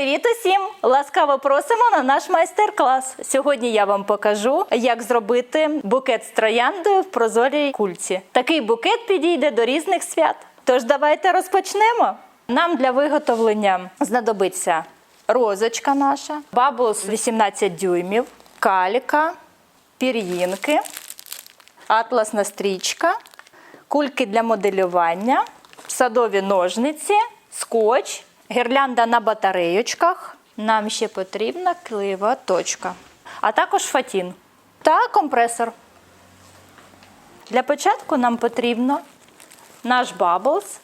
Привіт усім! Ласкаво просимо на наш майстер-клас. Сьогодні я вам покажу, як зробити букет з трояндою в прозорій кульці. Такий букет підійде до різних свят. Тож давайте розпочнемо. Нам для виготовлення знадобиться розочка наша, бабус 18 дюймів, калька, пір'їнки, атласна стрічка, кульки для моделювання, садові ножниці, скотч, гірлянда на батареєчках. Нам ще потрібна клеєва точка, а також фатін та компресор. Для початку нам потрібно наш баблс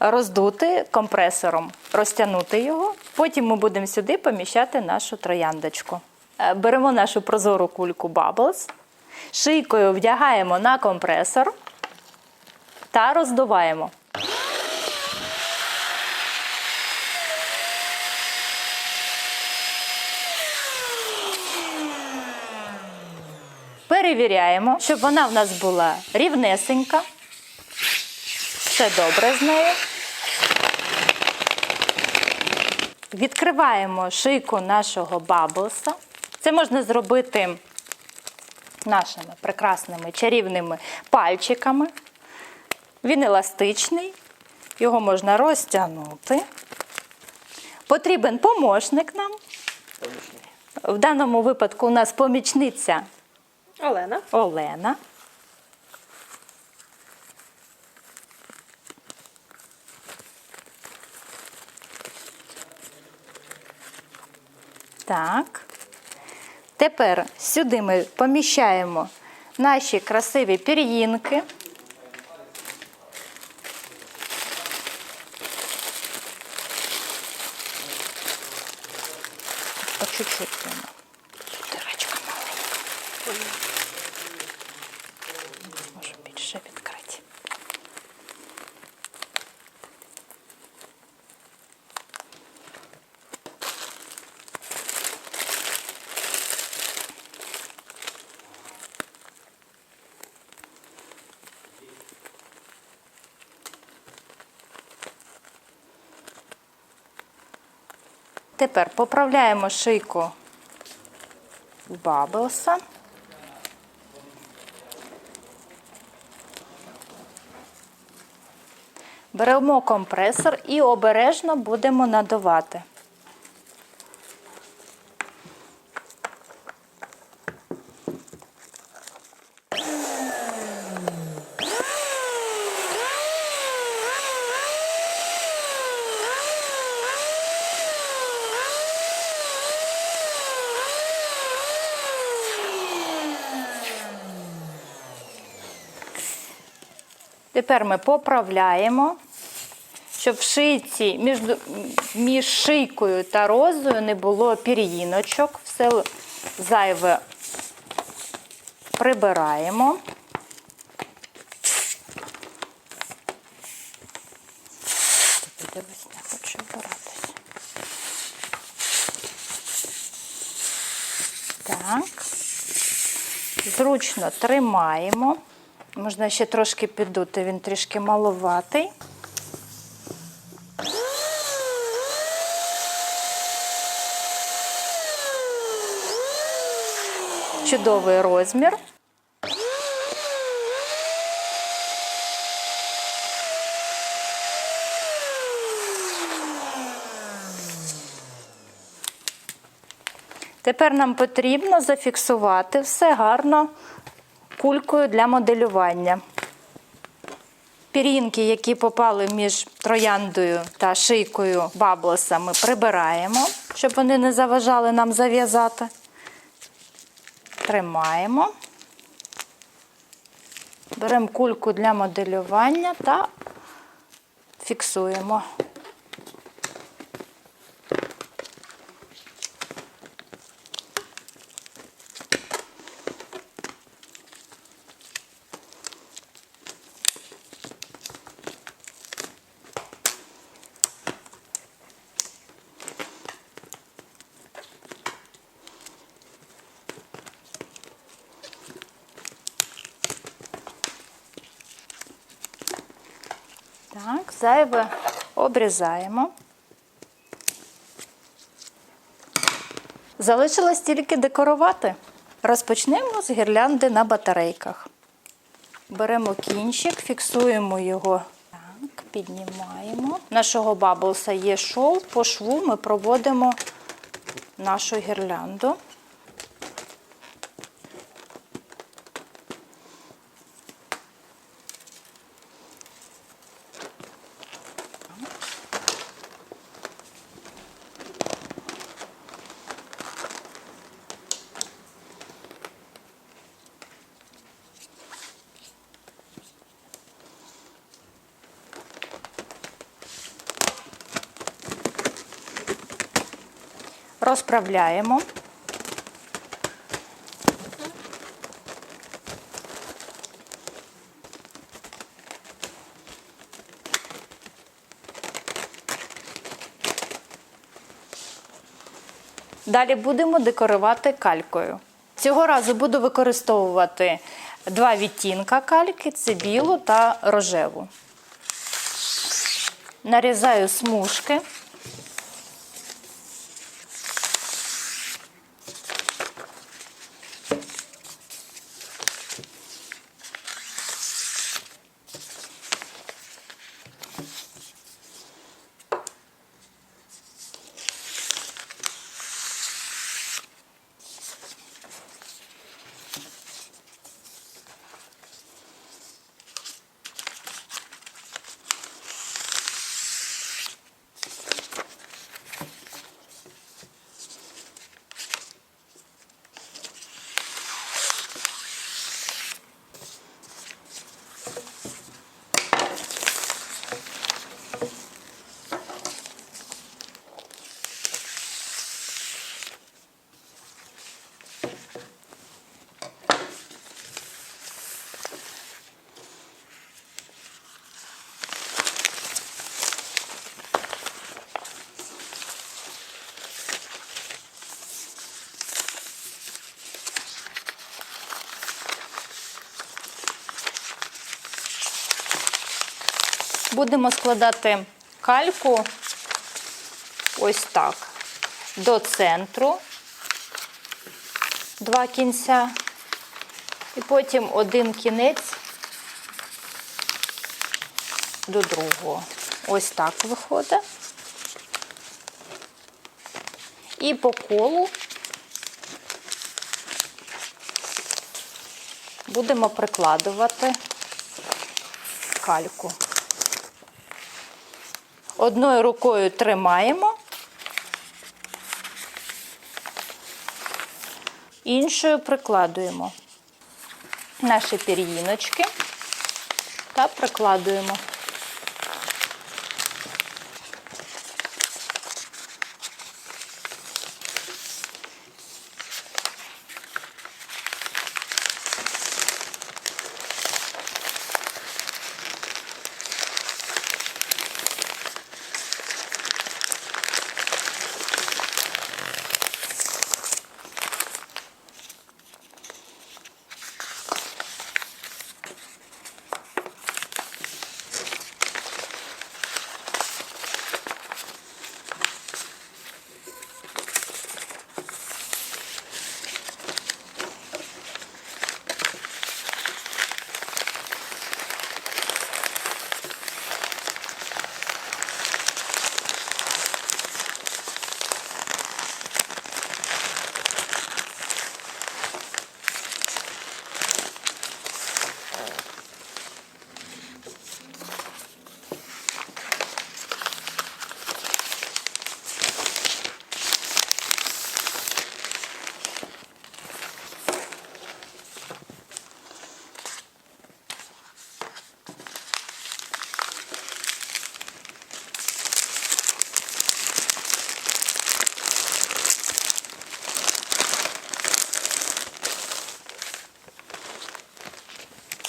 роздути компресором, розтягнути його. Потім ми будемо сюди поміщати нашу трояндочку. Е, Беремо нашу прозору кульку Bubbles, шийкою вдягаємо на компресор та роздуваємо. Перевіряємо, щоб вона в нас була рівнесенька. Все добре з нею. Відкриваємо шийку нашого баблса. Це можна зробити нашими прекрасними чарівними пальчиками. Він еластичний, його можна розтягнути. Потрібен помощник нам. В даному випадку у нас помічниця Олена. Олена. Так. Тепер сюди ми поміщаємо наші красиві пір'їнки. Тепер поправляємо шийку бабелса. Беремо компресор і обережно будемо надувати. Тепер ми поправляємо, щоб в шийці між, між шийкою та розою не було пір'їночок. Все зайве прибираємо. Хочу. Так. Зручно тримаємо. Можна ще трошки піддути, він трішки маловатий. Чудовий розмір. Тепер нам потрібно зафіксувати все гарно кулькою для моделювання. Пір'їнки, які попали між трояндою та шийкою баблоса, ми прибираємо, щоб вони не заважали нам зав'язати. Тримаємо. Беремо кульку для моделювання та фіксуємо. Так, зайве обрізаємо. Залишилось тільки декорувати. Розпочнемо з гірлянди на батарейках. Беремо кінчик, фіксуємо його. Так, піднімаємо. Нашого баблса є шов. По шву ми проводимо нашу гірлянду. Розправляємо. Далі будемо декорувати калькою. Цього разу буду використовувати два відтінка кальки це білу та рожеву. Нарізаю смужки. Будемо складати кальку ось так до центру два кінця, і потім один кінець до другого. Ось так виходить. І по колу будемо прикладувати кальку. Одною рукою тримаємо, іншою прикладуємо наші пір'їночки та прикладуємо.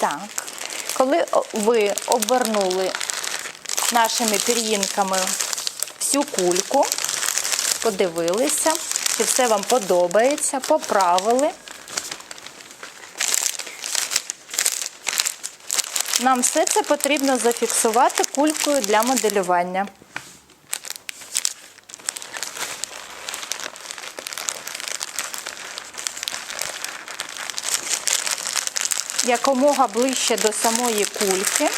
Так. Коли ви обернули нашими пір'їнками всю кульку, подивилися, чи все вам подобається, поправили. Нам все це потрібно зафіксувати кулькою для моделювання. Якомога ближче до самої кульки.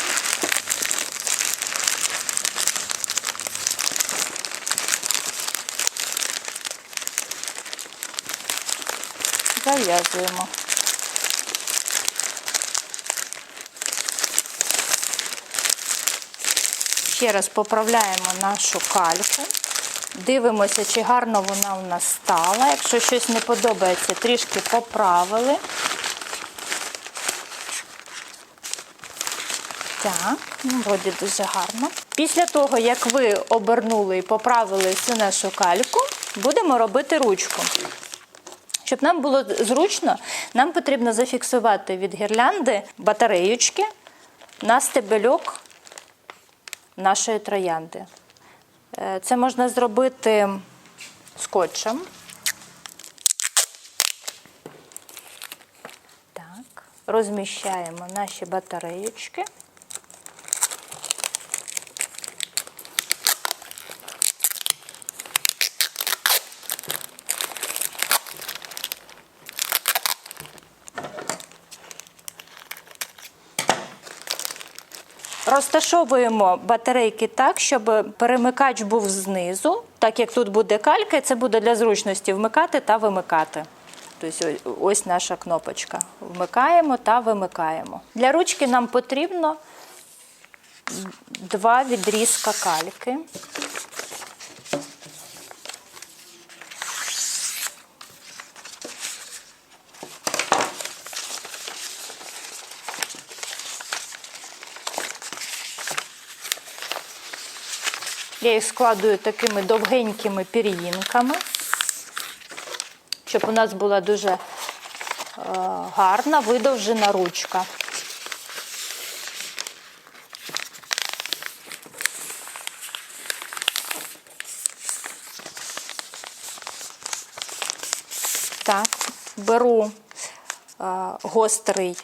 Зав'язуємо. Ще раз поправляємо нашу кальку. Дивимося, чи гарно вона у нас стала. Якщо щось не подобається, трішки поправили. Так, ну, вроді дуже гарно. Після того, як ви обернули і поправили всю нашу кальку, будемо робити ручку. Щоб нам було зручно, нам потрібно зафіксувати від гірлянди батареючки на стебельок нашої троянди. Е, Це можна зробити скотчем. Так, розміщаємо наші батареючки. Розташовуємо батарейки так, щоб перемикач був знизу. Так як тут буде калька, це буде для зручності вмикати та вимикати. Тобто ось наша кнопочка. Вмикаємо та вимикаємо. Для ручки нам потрібно два відрізка кальки. Я їх складую такими довгенькими пір'їнками, щоб у нас була дуже е, гарна видовжена ручка. Так, беру е, гострий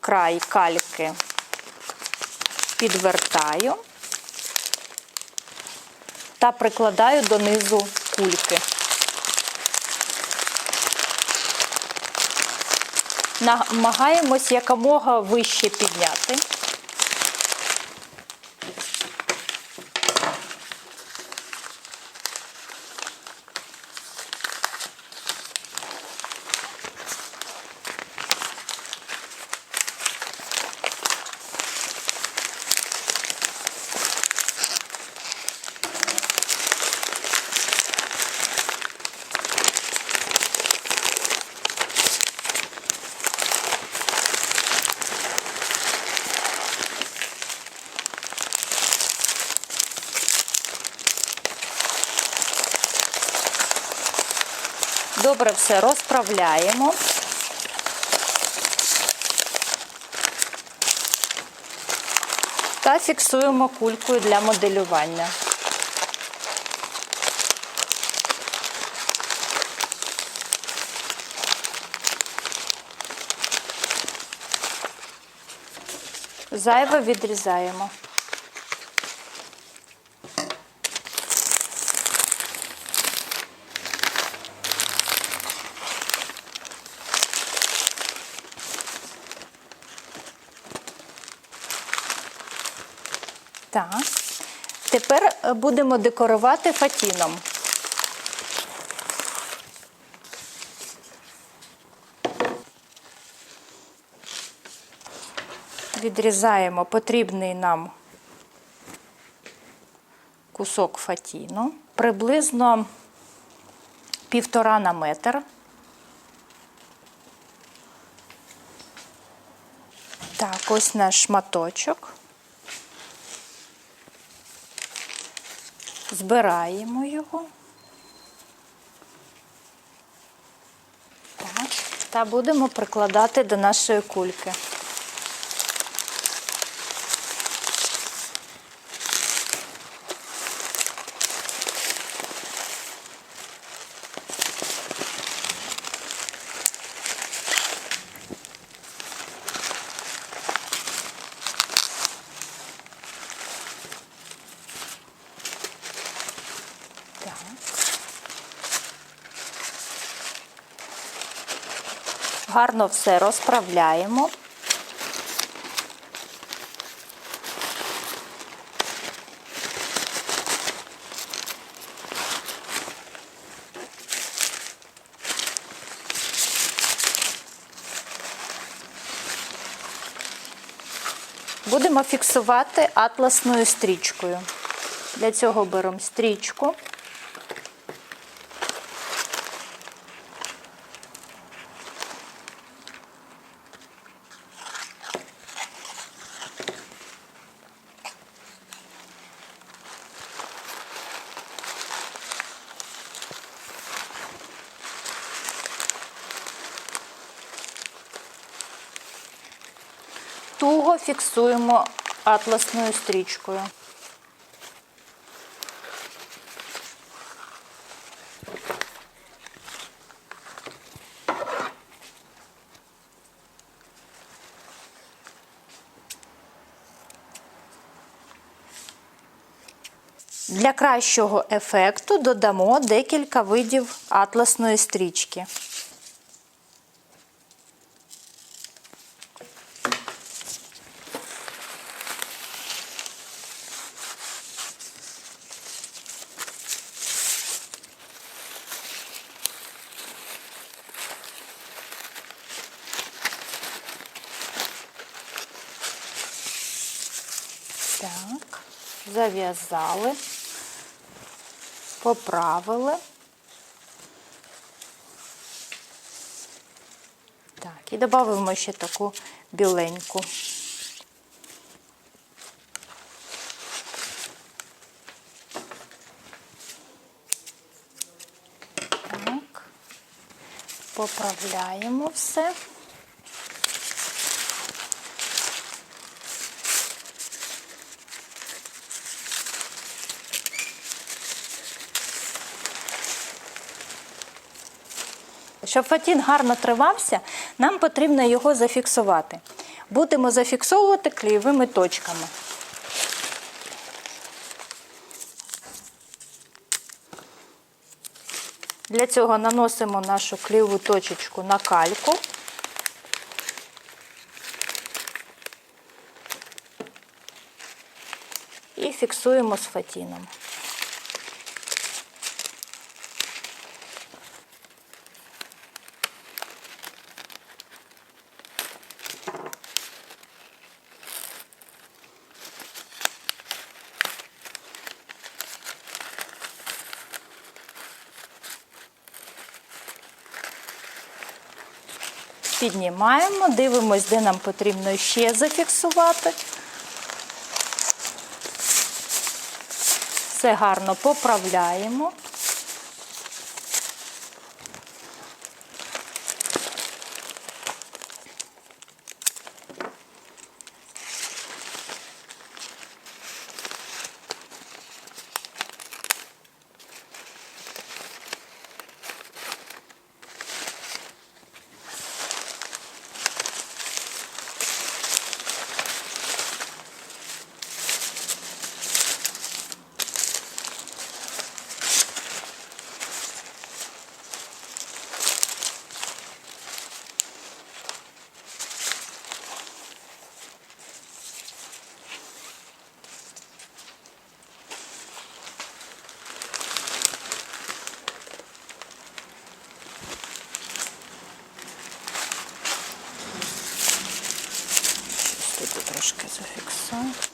край кальки, підвертаю та прикладаю до низу кульки. Намагаємось якомога вище підняти. Добре все розправляємо. Та фіксуємо кулькою для моделювання. Зайве відрізаємо. Так. Тепер е, будемо декорувати фатіном. Відрізаємо потрібний нам кусок фатіну, приблизно півтора на метр. Так, ось наш шматочок. Збираємо його. Так, та будемо прикладати до нашої кульки. гарно все розправляємо. Будемо фіксувати атласною стрічкою. Для цього беремо стрічку. Фіксуємо атласною стрічкою. Для кращого ефекту додамо декілька видів атласної стрічки. Так, зав'язали, поправили. Так, і додаємо ще таку біленьку. Так, поправляємо все. Щоб фатін гарно тривався, нам потрібно його зафіксувати. Будемо зафіксовувати клеєвими точками. Для цього наносимо нашу клеєву точечку на кальку. І фіксуємо з фатіном. Піднімаємо, дивимось, де нам потрібно ще зафіксувати. Все гарно поправляємо. Тут трошки.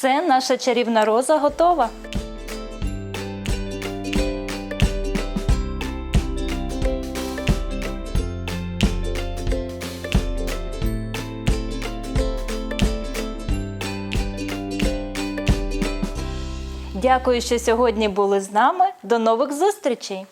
Все, наша чарівна роза готова. Дякую, що сьогодні були з нами. До нових зустрічей!